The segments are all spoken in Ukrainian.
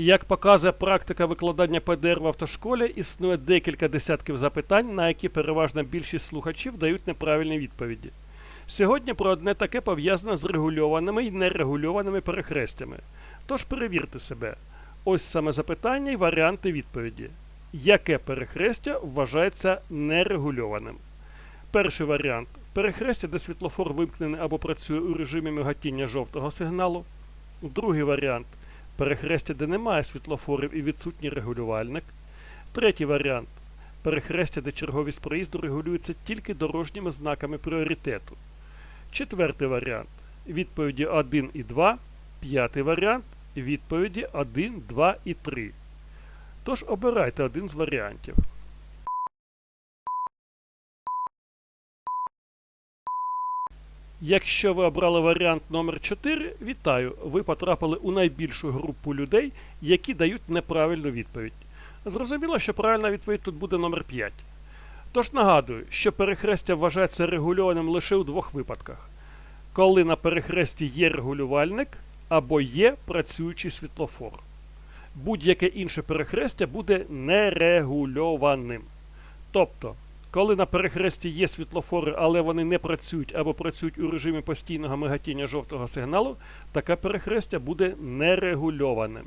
Як показує практика викладання ПДР в автошколі, існує декілька десятків запитань, на які переважна більшість слухачів дають неправильні відповіді. Сьогодні про одне таке пов'язане з регульованими і нерегульованими перехрестями. Тож перевірте себе. Ось саме запитання і варіанти відповіді. Яке перехрестя вважається нерегульованим? Перший варіант перехрестя, де світлофор вимкнений або працює у режимі миготіння жовтого сигналу. Другий варіант перехрестя, де немає світлофорів і відсутній регулювальник. Третій варіант перехрестя, де черговість проїзду регулюється тільки дорожніми знаками пріоритету. Четвертий варіант відповіді 1 і 2. П'ятий варіант відповіді 1, 2 і 3. Тож обирайте один з варіантів. Якщо ви обрали варіант номер 4, вітаю! Ви потрапили у найбільшу групу людей, які дають неправильну відповідь. Зрозуміло, що правильна відповідь тут буде номер 5. Тож нагадую, що перехрестя вважається регульованим лише у двох випадках: коли на перехресті є регулювальник або є працюючий світлофор. Будь-яке інше перехрестя буде нерегульованим. Тобто, коли на перехресті є світлофори, але вони не працюють або працюють у режимі постійного миготіння жовтого сигналу, таке перехрестя буде нерегульованим.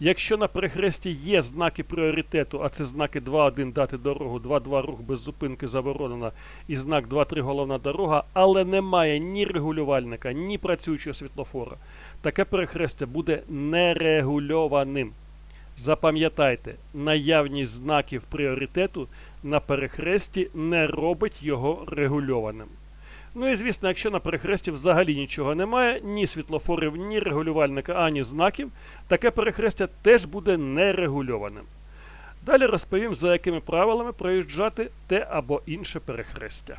Якщо на перехресті є знаки пріоритету, а це знаки 2.1 дати дорогу, 2.2 рух без зупинки заборонено і знак 2.3 головна дорога, але немає ні регулювальника, ні працюючого світлофора, таке перехрестя буде нерегульованим. Запам'ятайте, наявність знаків пріоритету на перехресті не робить його регульованим. Ну і звісно, якщо на перехресті взагалі нічого немає, ні світлофорів, ні регулювальника, ані знаків, таке перехрестя теж буде нерегульованим. Далі розповім, за якими правилами проїжджати те або інше перехрестя.